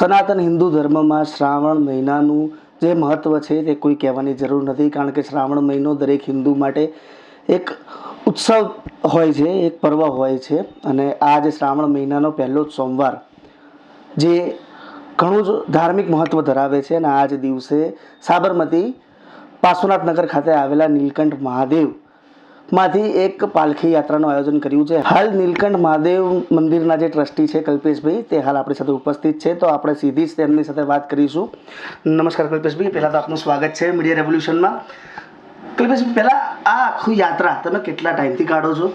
સનાતન હિન્દુ ધર્મમાં શ્રાવણ મહિનાનું જે મહત્ત્વ છે તે કોઈ કહેવાની જરૂર નથી, કારણ કે શ્રાવણ મહિનો દરેક હિન્દુ માટે એક ઉત્સવ હોય છે, એક પર્વ હોય છે. અને આ જે શ્રાવણ મહિનાનો પહેલો જ સોમવાર, જે ઘણું જ ધાર્મિક મહત્ત્વ ધરાવે છે. અને આ જ દિવસે સાબરમતી પાર્શ્વનાથનગર ખાતે આવેલા નીલકંઠ મહાદેવ માંથી એક પાલખી યાત્રાનું આયોજન કર્યું છે. હાલ નીલકંઠ મહાદેવ મંદિરના જે ટ્રસ્ટી છે કલ્પેશભાઈ તે હાલ આપણી સાથે ઉપસ્થિત છે. તો આપણે સીધી જ તેમની સાથે વાત કરીશું. નમસ્કાર કલ્પેશભાઈ પહેલાં તો આપનું સ્વાગત છે મીડિયા રેવોલ્યુશનમાં. કલ્પેશભાઈ પહેલાં આ આખું યાત્રા તમે કેટલા ટાઈમથી કાઢો છો?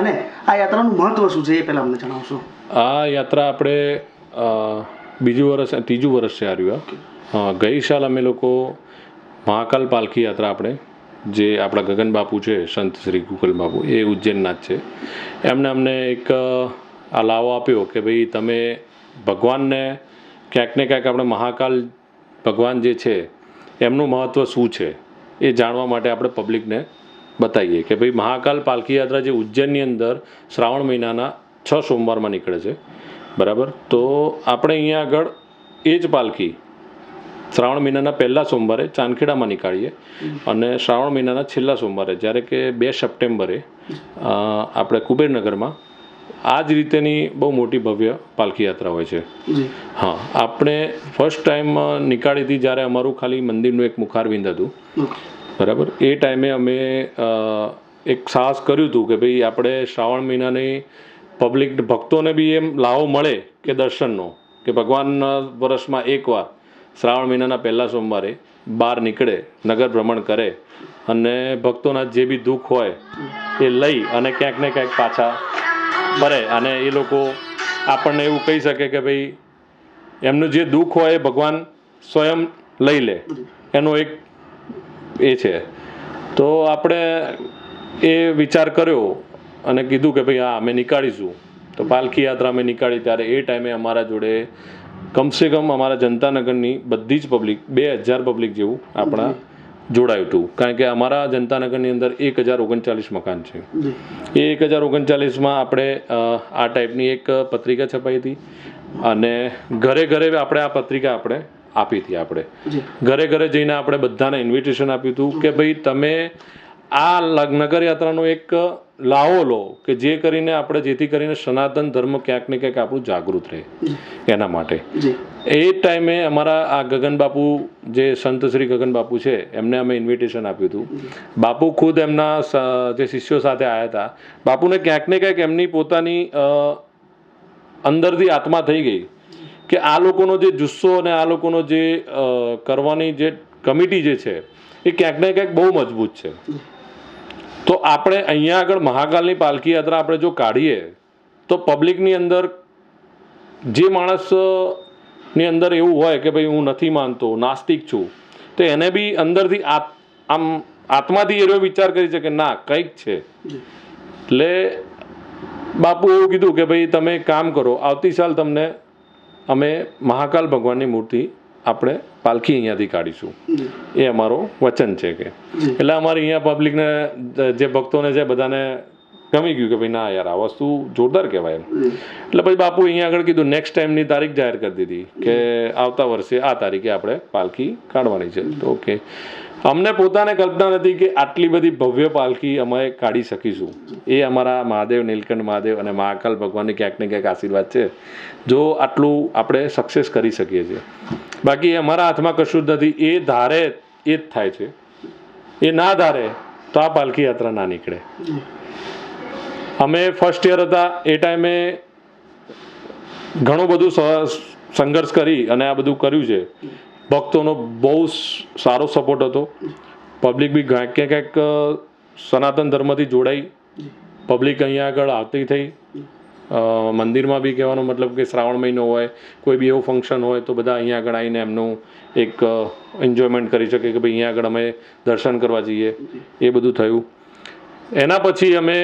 અને આ યાત્રાનું મહત્ત્વ શું છે એ પહેલાં અમને જણાવશો. આ યાત્રા આપણે બીજું વર્ષ ત્રીજું વર્ષ છે આ રહ્યું. ગઈ સાલ અમે લોકો મહાકાલ પાલખી યાત્રા આપણે જે આપણા ગગન બાપુ છે, સંત શ્રી ગુગલ બાપુ, એ ઉજ્જૈનના જ છે. એમને અમને એક આ લાવો આપ્યો કે ભાઈ તમે ભગવાનને ક્યાંક ને ક્યાંક આપણે મહાકાલ ભગવાન જે છે, એમનું મહત્ત્વ શું છે, એ જાણવા માટે આપણે પબ્લિકને બતાવીએ કે ભાઈ મહાકાલ પાલખી યાત્રા જે ઉજ્જૈનની અંદર શ્રાવણ મહિનાના છ સોમવારમાં નીકળે છે. બરાબર? તો આપણે અહીંયા આગળ એ જ પાલખી શ્રાવણ મહિનાના પહેલા સોમવારે ચાંદખેડામાં નીકાળીએ અને શ્રાવણ મહિનાના છેલ્લા સોમવારે જ્યારે કે બે સપ્ટેમ્બરે આપણે કુબેરનગરમાં આ જ રીતેની બહુ મોટી ભવ્ય પાલખી યાત્રા હોય છે. હા આપણે ફર્સ્ટ ટાઈમ નીકાળી હતી જ્યારે અમારું ખાલી મંદિરનું એક મુખારવિંદ હતું. બરાબર? એ ટાઈમે અમે એક સાહસ કર્યું હતું કે ભાઈ આપણે શ્રાવણ મહિનાની પબ્લિક ભક્તોને બી એમ લાવો મળે કે દર્શનનો કે ભગવાન વર્ષમાં એકવાર શ્રાવણ મહિનાના પહેલા સોમવારે બહાર નીકળે, નગર ભ્રમણ કરે અને ભક્તોના જે બી દુઃખ હોય એ લઈ અને ક્યાંક ને ક્યાંક પાછા ફરે. અને એ લોકો આપણને એવું કહી શકે કે ભાઈ, એમનું જે દુઃખ હોય એ ભગવાન સ્વયં લઈ લે. એનો એક એ છે. તો આપણે એ વિચાર કર્યો અને કીધું કે ભાઈ, હા, અમે નીકાળીશું. તો પાલખી યાત્રા અમે નીકાળી ત્યારે એ ટાઈમે અમારા જોડે કમસે કમ અમારા જનતાનગરની બધી જ પબ્લિક બે હજાર પબ્લિક જેવું આપણા જોડાયું હતું. કારણ કે અમારા જનતાનગરની અંદર એક હજાર ઓગણચાલીસ મકાન છે. એ એક હજાર ઓગણચાલીસમાં આપણે આ ટાઈપની એક પત્રિકા છપાઈ હતી અને ઘરે ઘરે આપણે આ પત્રિકા આપણે આપી હતી આપણે. ઘરે ઘરે જઈને આપણે બધાને ઇન્વિટેશન આપ્યું હતું કે ભાઈ તમે આ નગર યાત્રાનો એક લાવો લો કે જે કરીને આપણે જેથી કરીને સનાતન ધર્મ ક્યાંક ને ક્યાંક આપણું જાગૃત રહે એના માટે. જી. એ ટાઈમે અમારા આ ગગન બાપુ જે સંત શ્રી ગગન બાપુ છે એમને અમે ઇન્વિટેશન આપ્યું હતું. બાપુ ખુદ એમના જે શિષ્યો સાથે આવ્યા હતા. બાપુને ક્યાંક ને ક્યાંક એમની પોતાની અંદરથી આત્મા થઈ ગઈ કે આ લોકોનો જે જુસ્સો અને આ લોકોનો જે કરવાની જે કમિટી જે છે એ ક્યાંક ને ક્યાંક બહુ મજબૂત છે. તો આપણે અહીંયા આગળ મહાકાલની પાલખી યાત્રા આપણે જો કાઢીએ તો પબ્લિકની અંદર જે માણસની અંદર એવું હોય કે ભાઈ હું નથી માનતો નાસ્તિક છું તો એને બી અંદરથી આમ આત્માથી એનો વિચાર કરી છે કે ના કંઈક છે. એટલે બાપુ એવું કીધું કે ભાઈ તમે કામ કરો આવતી સાલ તમને અમે મહાકાલ ભગવાનની મૂર્તિ આપણે પાલખી અહીંયાથી કાઢીશું. એ અમારો વચન છે કે. એટલે અમારે અહીંયા પબ્લિકને જે ભક્તોને છે બધાને ગમી ગયું કે ભાઈ ના યાર આ વસ્તુ જોરદાર કહેવાય એમ. એટલે પછી બાપુ અહીંયા આગળ કીધું નેક્સ્ટ ટાઈમની તારીખ જાહેર કરી દીધી કે આવતા વર્ષે આ તારીખે આપણે પાલખી કાઢવાની છે. તો ઓકે. અમને પોતાને કલ્પના નથી કે આટલી બધી ભવ્ય પાલખી અમે કાઢી શકીશું. એ અમારા મહાદેવ, નીલકંઠ મહાદેવ અને મહાકાલ ભગવાનની ક્યાંક ને ક્યાંક આશીર્વાદ છે. જો આટલું આપણે સક્સેસ કરી શકીએ છીએ. બાકી અમારા હાથમાં કશું જ નથી. એ ધારે એ જ થાય છે. એ ના ધારે તો આ પાલખી યાત્રા ના નીકળે. અમે ફર્સ્ટ યર હતા. એ ટાઈમે ઘણું બધું સંઘર્ષ કરી અને આ બધું કર્યું છે. ભક્તોનો બહુ સારો સપોર્ટ હતો. પબ્લિક બી ક્યાંક ક્યાંક સનાતન ધર્મથી જોડાઈ. પબ્લિક અહીંયા આગળ આવતી થઈ. મંદિરમાં બી કહેવાનો મતલબ કે શ્રાવણ મહિનો હોય, કોઈ બી એવું ફંક્શન હોય તો બધા અહીંયા આગળ આવીને એમનું એક એન્જોયમેન્ટ કરી શકે કે ભાઈ અહીંયા આગળ અમે દર્શન કરવા જઈએ. એ બધું થયું. એના પછી અમે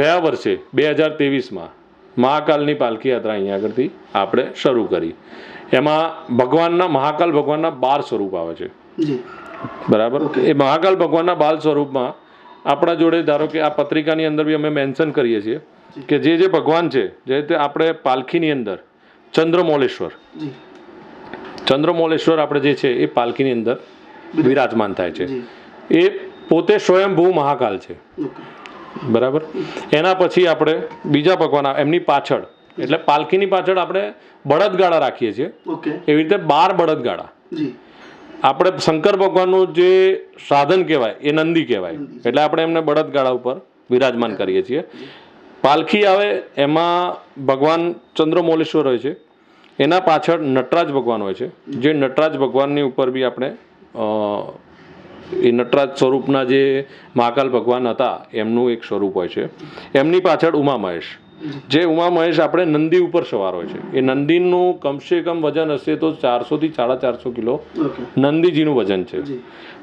ગયા વર્ષે બે હજાર ત્રેવીસમાં મહાકાલની પાલખી યાત્રા અહીંયા આગળથી આપણે શરૂ કરી. એમાં ભગવાનના મહાકાલ ભગવાનના બાર સ્વરૂપ આવે છે. બરાબર? એ મહાકાલ ભગવાનના બાલ સ્વરૂપમાં આપણા જોડે ધારો કે આ પત્રિકાની અંદર બી અમે મેન્શન કરીએ છીએ કે જે જે ભગવાન છે જે રીતે આપણે પાલખીની અંદર ચંદ્રમૌલેશ્વર. ચંદ્રમોલેશ્વર આપણે જે છે એ પાલખીની અંદર વિરાજમાન થાય છે. એ પોતે સ્વયંભૂ મહાકાલ છે. બરાબર? એના પછી આપણે બીજા ભગવાન એમની પાછળ એટલે પાલખીની પાછળ આપણે બળદગાડા રાખીએ છીએ. એવી રીતે બાર બળદગાડા આપણે શંકર ભગવાનનું જે સાધન કહેવાય એ નંદી કહેવાય. એટલે આપણે એમને બળદગાડા ઉપર વિરાજમાન કરીએ છીએ. પાલખી આવે એમાં ભગવાન ચંદ્રમૌલેશ્વર હોય છે. એના પાછળ નટરાજ ભગવાન હોય છે. જે નટરાજ ભગવાનની ઉપર બી આપણે એ નટરાજ સ્વરૂપના જે મહાકાલ ભગવાન હતા એમનું એક સ્વરૂપ હોય છે. એમની પાછળ ઉમા મહેશ. જે ઉમા મહેશ આપણે નંદી ઉપર સવાર હોય છે. એ નંદીનું કમસે કમ વજન હશે તો ચારસોથી સાડા ચારસો કિલો નંદીજીનું વજન છે.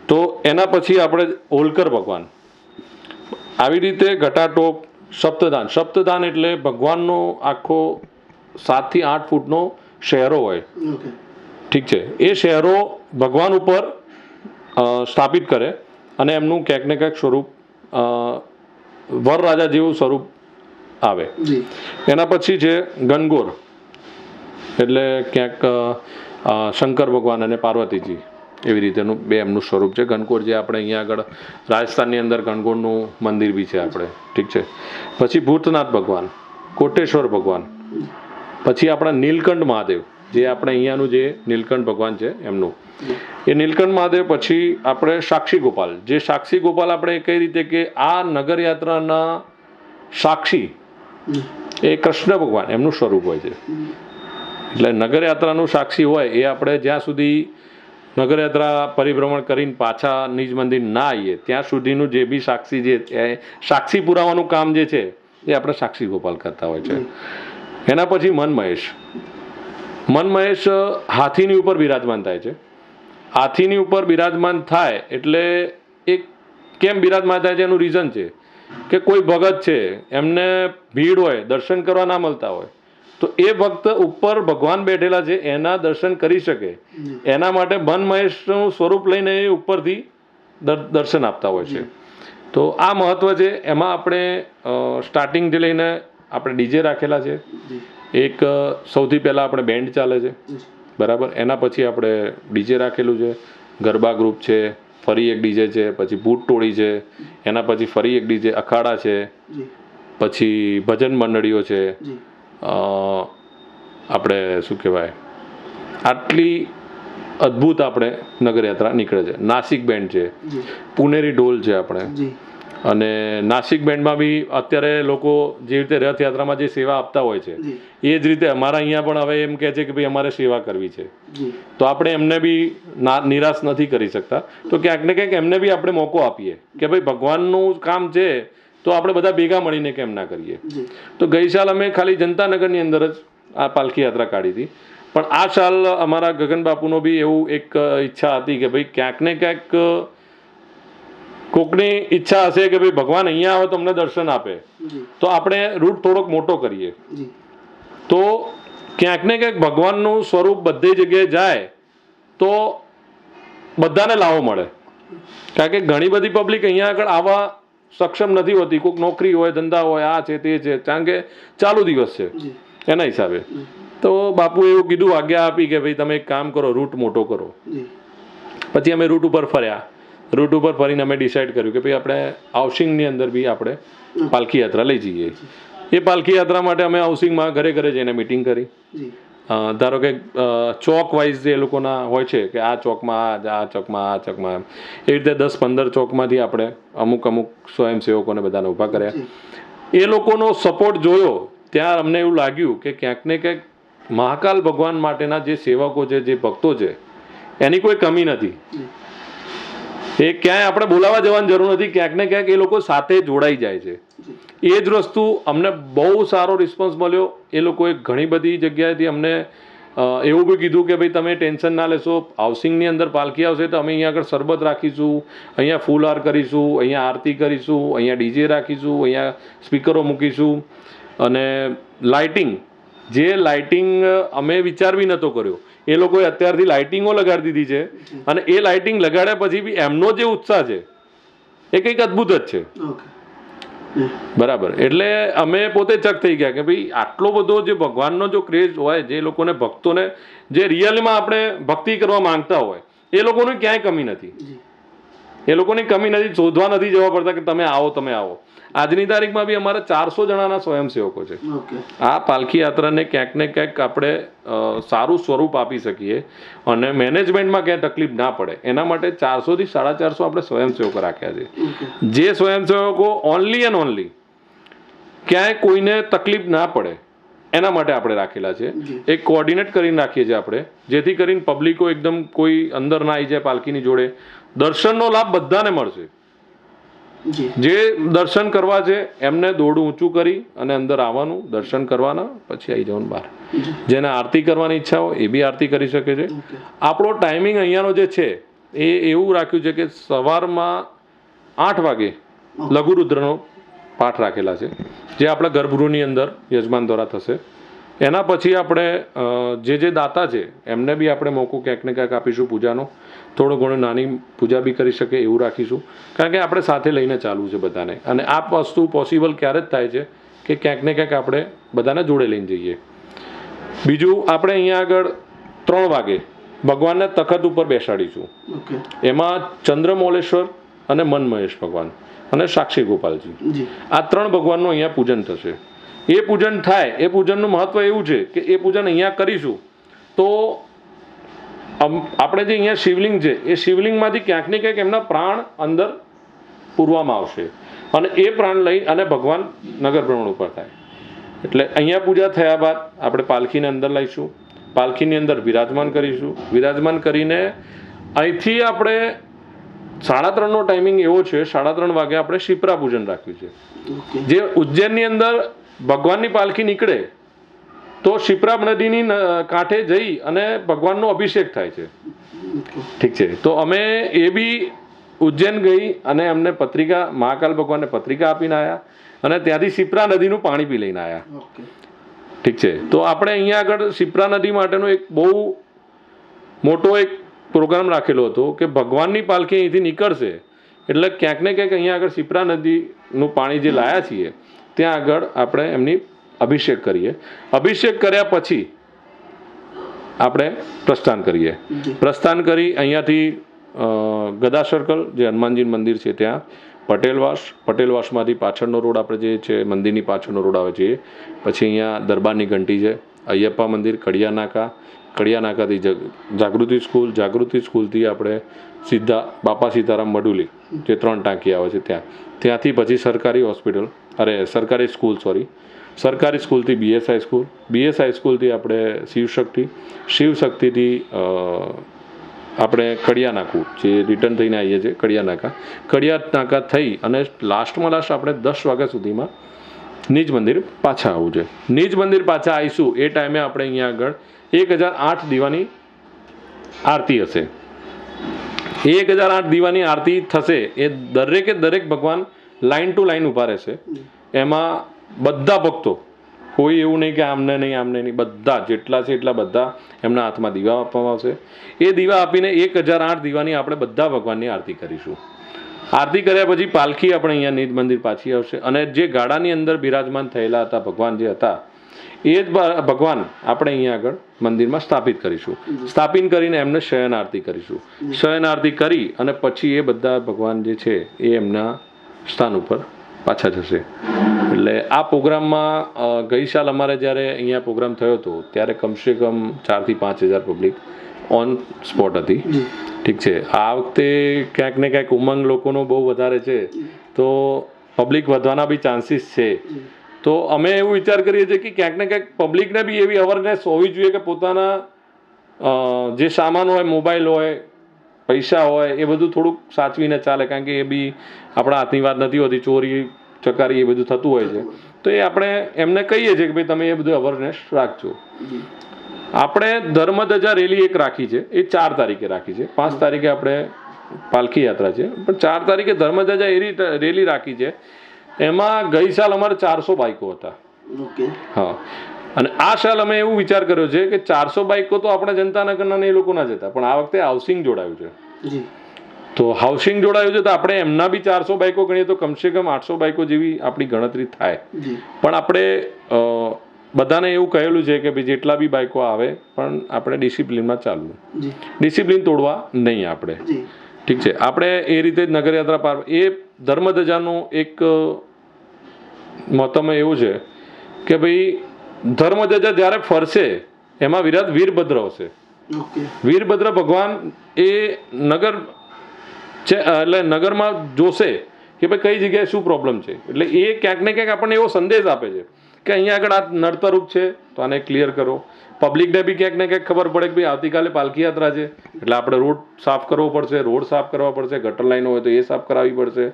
તો એના પછી આપણે હોલકર ભગવાન. આવી રીતે ઘટાટોપ સપ્તદાન સપ્તદાન એટલે ભગવાનનો આખો સાતથી આઠ ફૂટનો શહેરો હોય. ઠીક છે. એ શહેરો ભગવાન ઉપર સ્થાપિત કરે અને એમનું ક્યાંક ને ક્યાંક સ્વરૂપ વરરાજા જેવું સ્વરૂપ આવે. એના પછી છે ગનગોર એટલે ક્યાંક શંકર ભગવાન અને પાર્વતીજી એવી રીતેનું બે એમનું સ્વરૂપ છે. ગણકોર જે આપણે અહીંયા આગળ રાજસ્થાનની અંદર ગણગોરનું મંદિર બી છે આપણે. ઠીક છે? પછી ભૂતનાથ ભગવાન કોટેશ્વર ભગવાન પછી આપણા નીલકંઠ મહાદેવ જે આપણે અહીંયાનું જે નીલકંઠ ભગવાન છે એમનું. એ નીલકંઠ મહાદેવ પછી આપણે સાક્ષી ગોપાલ. જે સાક્ષી ગોપાલ આપણે કઈ રીતે કે આ નગરયાત્રાના સાક્ષી એ કૃષ્ણ ભગવાન, એમનું સ્વરૂપ હોય છે. એટલે નગરયાત્રાનું સાક્ષી હોય એ આપણે જ્યાં સુધી નગરયાત્રા પરિભ્રમણ કરીને પાછા નિજ મંદિર ના આવીએ, ત્યાં સુધીનું જે બી સાક્ષી જે સાક્ષી પુરાવાનું કામ જે છે, એ આપણે સાક્ષી ગોપાલ કરતા હોય છે. એના પછી મન મહેશ. મન મહેશ હાથીની ઉપર બિરાજમાન થાય છે. હાથીની ઉપર બિરાજમાન થાય એટલે એ કેમ બિરાજમાન થાય છે એનું રીઝન છે. કે કોઈ ભગત છે એમને ભીડ હોય દર્શન કરવા ના મળતા હોય તો એ ભક્ત ઉપર ભગવાન બેઠેલા છે એના દર્શન કરી શકે. એના માટે મન મહેશનું સ્વરૂપ લઈને એ ઉપરથી દર્શન આપતા હોય છે. તો આ મહત્વ છે એમાં આપણે સ્ટાર્ટિંગથી લઈને આપણે ડીજે રાખેલા છે. એક સૌથી પહેલાં આપણે બેન્ડ ચાલે છે. બરાબર? એના પછી આપણે ડીજે રાખેલું છે. ગરબા ગ્રુપ છે. ફરી એક ડીજે છે પછી ભૂટ ટોળી છે એના પછી ફરી એક ડીજે અખાડા છે પછી ભજન મંડળીઓ છે. આપણે શું કહેવાય? આટલી અદ્ભુત આપણે નગરયાત્રા નીકળે છે. નાસિક બેન્ડ છે. પુનેરી ઢોલ છે આપણે. જી. અને નાસિક બેન્ડમાં બી અત્યારે લોકો જે રીતે રથયાત્રામાં જે સેવા આપતા હોય છે એ જ રીતે અમારા અહીંયા પણ હવે એમ કહે છે કે ભાઈ અમારે સેવા કરવી છે. તો આપણે એમને બી ના નિરાશ નથી કરી શકતા. તો ક્યાંક ને ક્યાંક એમને બી આપણે મોકો આપીએ કે ભાઈ ભગવાનનું કામ છે તો આપણે બધા ભેગા મળીને કેમ ના કરીએ. તો ગઈ સાલ અમે ખાલી જનતાનગરની અંદર જ આ પાલખી યાત્રા કાઢી હતી. પણ આ સાલ અમારા ગગન બાપુનો બી એવું એક ઈચ્છા હતી કે ભાઈ ક્યાંક ને ક્યાંક કોકની ઈચ્છા હશે કે ભાઈ ભગવાન અહીંયા આવે તો અમને દર્શન આપે. તો આપણે રૂટ થોડોક મોટો કરીએ. તો ક્યાંક ને ક્યાંક ભગવાનનું સ્વરૂપ બધી જગ્યાએ જાય તો બધાને લાવો મળે. કારણ કે ઘણી બધી પબ્લિક અહીંયા આગળ આવવા સક્ષમ નથી હોતી. કોઈક નોકરી હોય ધંધા હોય આ છે તે છે. કારણ કે ચાલુ દિવસ છે. એના હિસાબે. તો બાપુ એવું કીધું આજ્ઞા આપી કે ભાઈ તમે એક કામ કરો રૂટ મોટો કરો. પછી અમે રૂટ ઉપર ફર્યા. રૂટ ઉપર ફરીને અમે ડિસાઈડ કર્યું કે ભાઈ આપણે હાઉસિંગની અંદર બી આપણે પાલખી યાત્રા લઈ જઈએ. એ પાલખી યાત્રા માટે અમે હાઉસિંગમાં ઘરે ઘરે જઈને મિટિંગ કરી. ધારો કે ચોક વાઇઝ જે લોકોના હોય છે કે આ ચોકમાં આ, ચોકમાં આ ચોકમાં એમ. એ રીતે દસ પંદર ચોકમાંથી આપણે અમુક અમુક સ્વયંસેવકોને બધાને ઊભા કર્યા. એ લોકોનો સપોર્ટ જોયો ત્યાં અમને એવું લાગ્યું કે ક્યાંક ને ક્યાંક મહાકાલ ભગવાન માટેના જે સેવકો છે જે ભક્તો છે એની કોઈ કમી નથી. એ ક્યાંય આપણે બોલાવવા જવાની જરૂર નથી. ક્યાંક ને ક્યાંક એ લોકો સાથે જોડાઈ જાય છે. એ જ વસ્તુ અમને બહુ સારો રિસ્પોન્સ મળ્યો. એ લોકોએ ઘણી બધી જગ્યાએથી અમને એવું બી કીધું કે ભાઈ તમે ટેન્શન ના લેશો. હાઉસિંગની અંદર પાલખી આવશે તો અમે અહીંયા આગળ શરબત રાખીશું અહીંયા ફૂલહાર કરીશું અહીંયા આરતી કરીશું અહીંયા ડીજે રાખીશું અહીંયા સ્પીકરો મૂકીશું. અને લાઇટિંગ જે લાઇટિંગ અમે વિચાર બી નહોતો કર્યો. એ લોકોએ અત્યારથી લાઇટિંગો લગાડી દીધી છે અને એ લાઇટિંગ લગાડ્યા પછી બી એમનો જે ઉત્સાહ છે એ કંઈક અદ્ભુત જ છે. બરાબર. એટલે અમે પોતે ચક થઈ ગયા કે ભાઈ આટલો બધો જે ભગવાનનો જો ક્રેઝ હોય જે લોકોને ભક્તોને જે રિયલમાં આપણે ભક્તિ કરવા માંગતા હોય એ લોકોને ક્યાંય કમી નથી. એ લોકોની કમી નથી શોધવા નથી જવા પડતા કે તમે આવો તમે આવો. આજની તારીખમાં બી અમારા ચારસો જણાના સ્વયંસેવકો છે. આ પાલખી યાત્રાને ક્યાંક ને ક્યાંક આપણે સારું સ્વરૂપ આપી શકીએ અને મેનેજમેન્ટમાં ક્યાંય તકલીફ ના પડે. એના માટે ચારસોથી સાડા ચારસો આપણે સ્વયંસેવકો રાખ્યા છે. જે સ્વયંસેવકો ઓનલી એન્ડ ઓનલી ક્યાંય કોઈને તકલીફ ના પડે એના માટે આપણે રાખેલા છે. એક કોઓર્ડિનેટ કરીને રાખીએ છીએ આપણે જેથી કરીને પબ્લિકો એકદમ કોઈ અંદર ના આવી જાય પાલખીની જોડે. દર્શનનો લાભ બધાને મળશે. જે. દર્શન કરવા છે એમને દોરડું ઊંચું કરી અને અંદર આવવાનું દર્શન કરવાના પછી આવી જવાનું બહાર. જેને આરતી કરવાની ઈચ્છા હોય એ બી આરતી કરી શકે છે. આપણો ટાઈમિંગ અહીંયાનો જે છે એ એવું રાખ્યું છે કે સવારમાં આઠ વાગે લઘુરુદ્રનો પાઠ રાખેલા છે જે આપણા ગર્ભગૃહની અંદર યજમાન દ્વારા થશે. એના પછી આપણે જે જે દાતા છે એમને બી આપણે મોકો ક્યાંક ને ક્યાંક આપીશું પૂજાનો. થોડો ઘણો નાની પૂજા બી કરી શકે એવું રાખીશું. કારણ કે આપણે સાથે લઈને ચાલવું છે બધાને. અને આ વસ્તુ પોસિબલ ક્યારે જ થાય છે કે ક્યાંક ને ક્યાંક આપણે બધાને જોડે લઈને જઈએ. બીજું આપણે અહીંયા આગળ ત્રણ વાગે ભગવાનને તખત ઉપર બેસાડીશું. એમાં ચંદ્રમૌલેશ્વર અને મનમહેશ ભગવાન અને સાક્ષી ગોપાલજી. આ ત્રણ ભગવાનનું અહીંયા પૂજન થશે. એ પૂજન થાય. એ પૂજનનું મહત્વ એવું છે કે એ પૂજન અહીંયા કરીશું તો આપણે જે અહીંયા શિવલિંગ છે એ શિવલિંગમાંથી ક્યાંક ને ક્યાંક એમના પ્રાણ અંદર પૂરવામાં આવશે. અને એ પ્રાણ લઈ અને ભગવાન નગર ભ્રમણ ઉપર થાય. એટલે અહીંયા પૂજા થયા બાદ આપણે પાલખીને અંદર લઈશું. પાલખીની અંદર વિરાજમાન કરીશું. વિરાજમાન કરીને અહીંથી આપણે સાડા ત્રણનો ટાઈમિંગ એવો છે સાડા ત્રણ વાગે આપણે શિપ્રા પૂજન રાખ્યું છે. જે ઉજ્જૈનની અંદર ભગવાનની પાલખી નીકળે તો શિપ્રા નદીની કાંઠે જઈ અને ભગવાનનો અભિષેક થાય છે. ઠીક છે? તો અમે એ બી ઉજ્જૈન ગઈ અને એમને પત્રિકા મહાકાલ ભગવાનને પત્રિકા આપીને આવ્યા અને ત્યાંથી શિપ્રા નદીનું પાણી પી લઈને આવ્યા ઠીક છે? તો આપણે અહીંયા આગળ શિપ્રા નદી માટેનો એક બહુ મોટો એક પ્રોગ્રામ રાખેલો હતો કે ભગવાનની પાલખી અહીંથી નીકળશે એટલે ક્યાંક ને ક્યાંક અહીંયા આગળ શિપ્રા નદીનું પાણી જે લાયા છીએ ત્યાં આગળ આપણે એમની અભિષેક કરીએ. અભિષેક કર્યા પછી આપણે પ્રસ્થાન કરીએ. પ્રસ્થાન કરી અહીંયાથી ગદા સર્કલ જે હનુમાનજી મંદિર છે ત્યાં પટેલવાસ પટેલવાસમાંથી પાછળનો રોડ આપણે જે છે મંદિરની પાછળનો રોડ આવે છે પછી અહીંયા દરબારની ઘંટી છે અયપ્પા મંદિર કડિયા નાકા કડિયા નાકાથી જાગૃતિ સ્કૂલ જાગૃતિ સ્કૂલથી આપણે સીધા બાપા સીતારામ મડુલી જે ત્રણ ટાંકી આવે છે ત્યાં. ત્યાંથી પછી સરકારી હોસ્પિટલ અરે સરકારી સ્કૂલ સોરી સરકારી સ્કૂલથી બીએસઆઈ સ્કૂલ બીએસઆઈ સ્કૂલથી આપણે શિવશક્તિ. શિવશક્તિથી આપણે કડિયા નાકું જે રિટર્ન થઈને આવીએ છીએ કડિયા નાકા કડિયા નાકા થઈ અને લાસ્ટમાં લાસ્ટ આપણે દસ વાગ્યા સુધીમાં નિજ મંદિર પાછા આવવું છે. નિજ મંદિર પાછા આવીશું. એ ટાઈમે આપણે અહીંયા આગળ એક હજાર આઠ દીવાની આરતી હશે. એક હજાર આઠ દીવાની આરતી થશે. એ દરેકે દરેક ભગવાન લાઇન ટુ લાઇન ઊભા રહેશે. એમાં બધા ભક્તો. કોઈ એવું નહીં કે આમને નહીં આમને નહીં. બધા, જેટલા છે એટલા બધા એમના હાથમાં દીવા આપવામાં આવશે. એ દીવા આપીને એક હજાર આઠ દીવાની આપણે બધા ભગવાનની આરતી કરીશું. આરતી કર્યા પછી પાલખી આપણે અહીંયા નિજ મંદિર પાછી આવશે અને જે ગાડાની અંદર બિરાજમાન થયેલા હતા, ભગવાન જે હતા, એ જ ભગવાન આપણે અહીંયા આગળ મંદિરમાં સ્થાપિત કરીશું. સ્થાપિત કરીને એમને શયન આરતી કરીશું. શયન આરતી કરી અને પછી એ બધા ભગવાન જે છે એ એમના સ્થાન ઉપર પાછા જશે. એટલે આ પ્રોગ્રામમાં ગઈ સાલ અમારે જ્યારે અહીંયા પ્રોગ્રામ થયો હતો ત્યારે કમસે કમ ચારથી પાંચ હજાર પબ્લિક ઓન સ્પોટ હતી. ઠીક છે. આ વખતે ક્યાંક ને ક્યાંક ઉમંગ લોકોનો બહુ વધારે છે. તો પબ્લિક વધવાના બી ચાન્સીસ છે. તો અમે એવું વિચાર કરીએ છીએ કે ક્યાંક ને ક્યાંક પબ્લિકને બી એવી અવેરનેસ હોવી જોઈએ કે પોતાના જે સામાન હોય મોબાઈલ હોય પૈસા હોય એ બધું થોડુંક સાચવીને ચાલે. કારણ કે એ બી આપણા હાથની વાત નથી હોતી. ચોરી ચકારી એ બધું થતું હોય છે. તો એ આપણે એમને કહીએ છીએ કે ભાઈ તમે એ બધું અવેરનેસ રાખજો. આપણે ધર્મધજા રેલી એક રાખી છે. એ ચાર તારીખે રાખી છે. પાંચ તારીખે આપણે પાલખી યાત્રા છે. પણ ચાર તારીખે ધર્મધજા એરી રેલી રાખી છે. એમાં ગઈ સાલ અમારે ચારસો બાઇકો હતા. હા. અને આ સાલ અમે એવું વિચાર કર્યો છે કે ચારસો બાઇકો તો આપણા જનતાનગરના નગરના એ લોકોના જ હતા. પણ આ વખતે હાઉસિંગ જોડાયું છે. તો હાઉસિંગ જોડાયું છે તો આપણે એમના બી ચારસો બાઇકો ગણીએ તો કમસે કમ આઠસો બાઇકો જેવી આપણી ગણતરી થાય. પણ આપણે બધાને એવું કહેલું છે કે ભાઈ જેટલા બી બાઇકો આવે પણ આપણે ડિસિપ્લિનમાં ચાલવું. ડિસિપ્લિન તોડવા નહીં આપણે. ઠીક છે. આપણે એ રીતે જ નગરયાત્રા પાર એ ધર્મધજાનું એક મહત્તમ એવું છે કે ભાઈ ધર્મધજા જ્યારે ફરશે એમાં વિરાટ વીરભદ્ર હશે. વીરભદ્ર ભગવાન એ નગર છે એટલે નગરમાં જોશે કે ભાઈ કઈ જગ્યાએ શું પ્રોબ્લેમ છે. એટલે એ ક્યાંક ને ક્યાંક આપણને એવો સંદેશ આપે છે કે અહીંયા આગળ આ નડતરૂપ છે, તો આને ક્લિયર કરો. પબ્લિકને બી ક્યાંક ને ક્યાંક ખબર પડે કે ભાઈ આવતીકાલે પાલખી યાત્રા છે, એટલે આપણે રોડ સાફ કરવો પડશે, રોડ સાફ કરવા પડશે, ગટર લાઈનો હોય તો એ સાફ કરાવવી પડશે.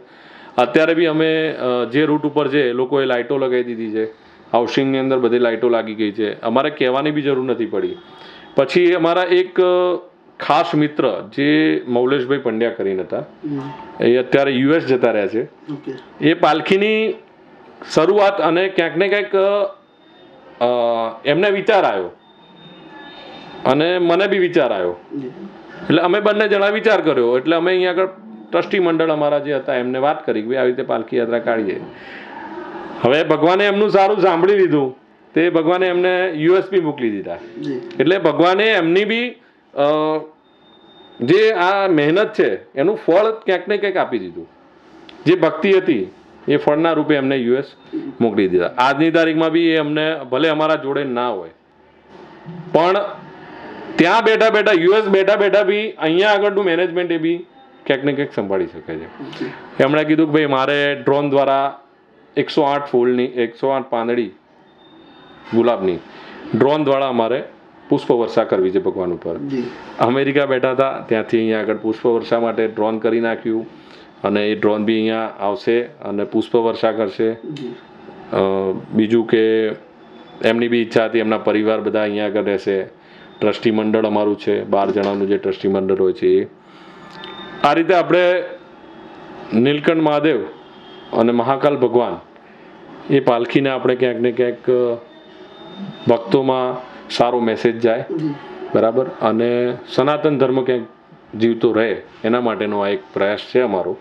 અત્યારે બી અમે જે રૂટ ઉપર છે, એ લોકોએ લાઇટો લગાવી દીધી છે. હાઉસિંગની અંદર બધી લાઇટો લાગી ગઈ છે. અમારે કહેવાની બી જરૂર નથી પડી. પછી અમારા એક ખાસ મિત્ર જે મૌલેશભાઈ પંડ્યા કરીને હતા એ અત્યારે યુએસ જતા રહ્યા છે. એ પાલખીની શરૂઆત અને ક્યાંક ને ક્યાંક એમને વિચાર આવ્યો. અને મને બી વિચાર આવ્યો. એટલે અમે બંને જણા વિચાર કર્યો. એટલે અમે અહીંયા આગળ ટ્રસ્ટી મંડળ અમારા જે હતા એમને વાત કરી કે ભાઈ આવી રીતે પાલખી યાત્રા કાઢીએ. હવે ભગવાને એમનું સારું સાંભળી લીધું. તે ભગવાને એમને યુએસપી મોકલી દીધા. એટલે ભગવાને એમની બી જે આ મહેનત છે, એનું ફળ ક્યાંક ને ક્યાંક આપી દીધું. જે ભક્તિ હતી, એ ફળના રૂપે એમને યુએસ મોકલી દીધા. આજની તારીખમાં બી એ અમને, ભલે અમારા જોડે ના હોય, પણ ત્યાં બેઠા બેઠા યુએસ બેઠા બેઠા બી અહીંયા આગળનું મેનેજમેન્ટ એ બી ક્યાંક ને ક્યાંક સંભાળી શકે છે. એમણે કીધું કે ભાઈ, મારે ડ્રોન દ્વારા એકસો આઠ ફૂલની, એકસો આઠ પાંદડી ગુલાબની ડ્રોન દ્વારા અમારે પુષ્પ વર્ષા કરવી છે ભગવાન ઉપર. અમેરિકા બેઠા હતા ત્યાંથી અહીંયા આગળ પુષ્પ વર્ષા માટે ડ્રોન કરી નાખ્યું અને એ ડ્રોન બી અહીંયા આવશે અને પુષ્પ વર્ષા કરશે બીજું કે એમની બી ઈચ્છા હતી એમના પરિવાર બધા અહીંયા આગળ રહેશે. ટ્રસ્ટી મંડળ અમારું છે બાર જણાનું જે ટ્રસ્ટી મંડળ હોય છે એ. આ રીતે આપણે નીલકંઠ મહાદેવ અને મહાકાલ ભગવાન એ પાલખીને આપણે ક્યાંક ને ક્યાંક ભક્તોમાં સારો મેસેજ જાય. બરાબર? અને સનાતન ધર્મ ક્યાંક જીવતો રહે એના માટેનો આ એક પ્રયાસ છે અમારો.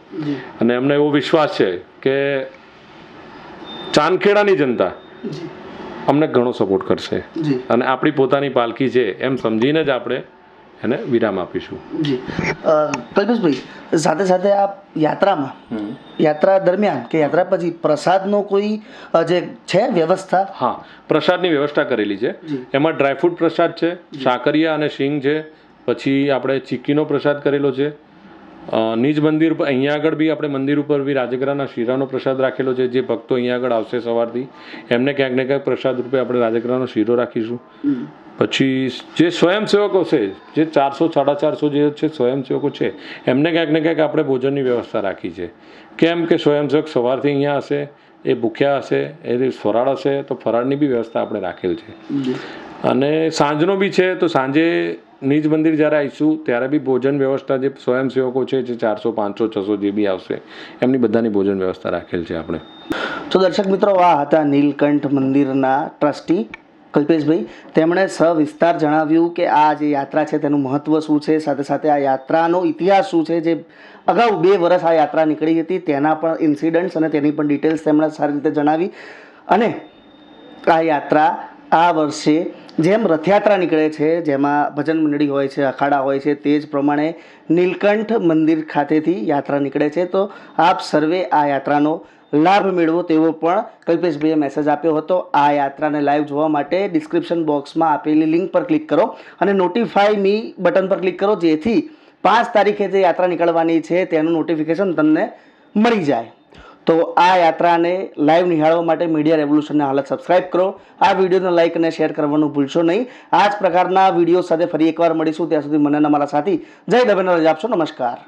અને અમને એવો વિશ્વાસ છે કે ચાંદખેડાની જનતા અમને ઘણો સપોર્ટ કરશે. અને આપણી પોતાની પાલખી છે એમ સમજીને જ આપણે એને વિરામ આપીશું. જી. કલ્પેશભાઈ સાથે સાથે આ યાત્રામાં યાત્રા દરમિયાન કે યાત્રા પછી પ્રસાદનો કોઈ જે છે વ્યવસ્થા? હા પ્રસાદની વ્યવસ્થા કરેલી છે. એમાં ડ્રાયફ્રૂટ પ્રસાદ છે સાકરિયા અને શીંગ છે પછી આપણે ચીક્કીનો પ્રસાદ કરેલો છે. નિજ મંદિર ઉપર અહીંયા આગળ બી આપણે મંદિર ઉપર બી રાજગરાના શીરાનો પ્રસાદ રાખેલો છે. જે ભક્તો અહીંયા આગળ આવશે સવારથી એમને ક્યાંક ને ક્યાંક પ્રસાદ રૂપે આપણે રાજગરાનો શીરો રાખીશું. પછી જે સ્વયંસેવકો છે જે ચારસો સાડા ચારસો જે છે સ્વયંસેવકો છે એમને ક્યાંક ને ક્યાંક આપણે ભોજનની વ્યવસ્થા રાખી છે. કેમ કે સ્વયંસેવક સવારથી અહીંયા હશે એ ભૂખ્યા હશે એ ફરાળ હશે તો ફરાળની બી વ્યવસ્થા આપણે રાખેલ છે. અને સાંજનો બી છે તો સાંજે નિજ મંદિર જ્યારે આવીશું, ત્યારે બી ભોજન વ્યવસ્થા જે સ્વયંસેવકો છે, જે ચારસો, પાંચસો, છસો જે બી આવશે, એમની બધાની ભોજન વ્યવસ્થા રાખેલ છે આપણે. તો દર્શક મિત્રો, આ હતા નીલકંઠ મંદિરના ટ્રસ્ટી કલ્પેશભાઈ. તેમણે સવિસ્તાર જણાવ્યું કે આ જે યાત્રા છે, તેનું મહત્ત્વ શું છે, સાથે સાથે આ યાત્રાનો ઇતિહાસ શું છે, જે અગાઉ બે વર્ષ આ યાત્રા નીકળી હતી, તેના પણ ઇન્સિડન્ટ્સ અને તેની પણ ડિટેલ્સ તેમણે સારી રીતે જણાવી. અને આ યાત્રા આ વર્ષે જેમ રથયાત્રા નીકળે છે, જેમાં ભજન મંડળી હોય છે, અખાડા હોય છે, તે જ પ્રમાણે નીલકંઠ મંદિર ખાતેથી યાત્રા નીકળે છે. તો આપ સર્વે આ યાત્રાનો લાભ મેળવો તેવો પણ કલ્પેશભાઈએ મેસેજ આપ્યો હતો. આ યાત્રાને લાઈવ જોવા માટે ડિસ્ક્રિપ્શન બોક્સમાં આપેલી લિંક પર ક્લિક કરો અને નોટિફાઈ મી બટન પર ક્લિક કરો, જેથી પાંચ તારીખે જે યાત્રા નીકળવાની છે, તેનું નોટિફિકેશન તમને મળી જાય. તો આ યાત્રાને લાઈવ નિહાળવા માટે મીડિયા રેવોલ્યુશનને હાલત સબસ્ક્રાઇબ કરો. આ વિડીયોને લાઈક અને શેર કરવાનું ભૂલશો નહીં. આ જ પ્રકારના વીડિયો સાથે ફરી એકવાર મળીશું. ત્યાં સુધી મને અને મારા સાથી જય દવેના રજા આપશો નમસ્કાર.